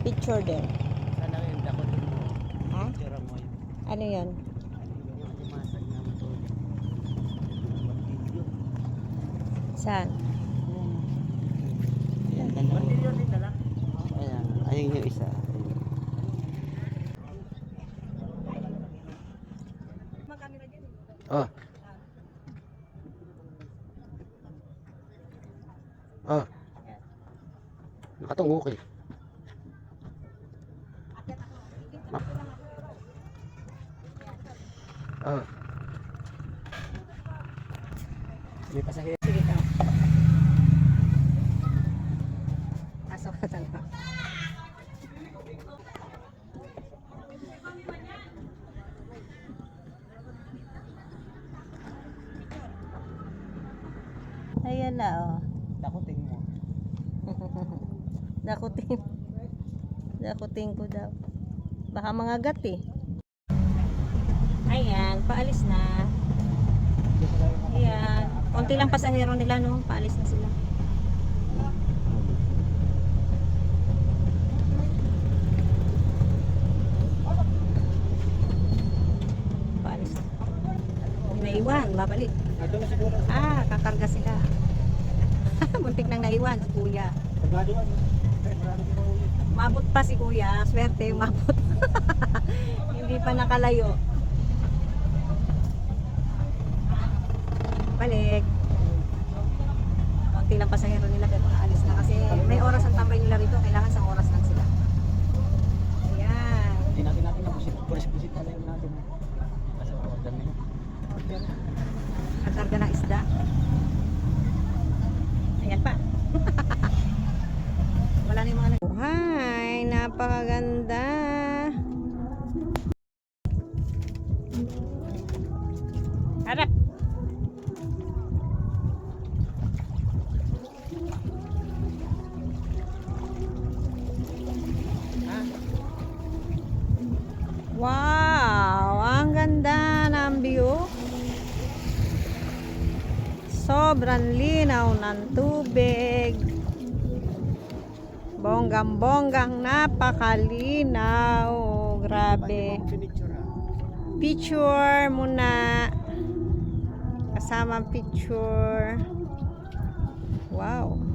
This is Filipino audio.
Picture din. Sana yung dakotin mo. Ha? Tira mo yun. Ano. Martilyo. Saan? Ayan, dalawa. Ayan, ayun yung isa. Oh. Oh. Nakatungok eh. Oh. May pasahero. Sige ka. Pasok ka talaga. Ayan na, oh. Dakotin mo. Dakutin. Dakutin ko daw. Baka mga gat eh. Paalis na. Ayan. Konti lang pasahero nila, no? Paalis na sila. Paalis na. Naiwan, babalik. Ah, kakarga sila. Muntik nang naiwan si kuya. Mabot pa si kuya. Swerte, mabot. Hindi pa nakalayo. Balik. Konti lang pasahero nila pero aalis na kasi may oras ang tambay nila rito. Kailangan sa oras lang sila. Ayan. Hindi natin natin na pusit. Pulis-pusit na lang natin. Kasi order yun. Order. Kakarga ng isda. Ayan pa. Wala na yung mga nag- Hi! Napakaganda! Harap! Wow! Ang ganda ng view. Sobrang linaw ng tubig. Bonggang-bonggang napakalinaw. Grabe. Pinicture ah. Picture muna. Kasama picture. Wow.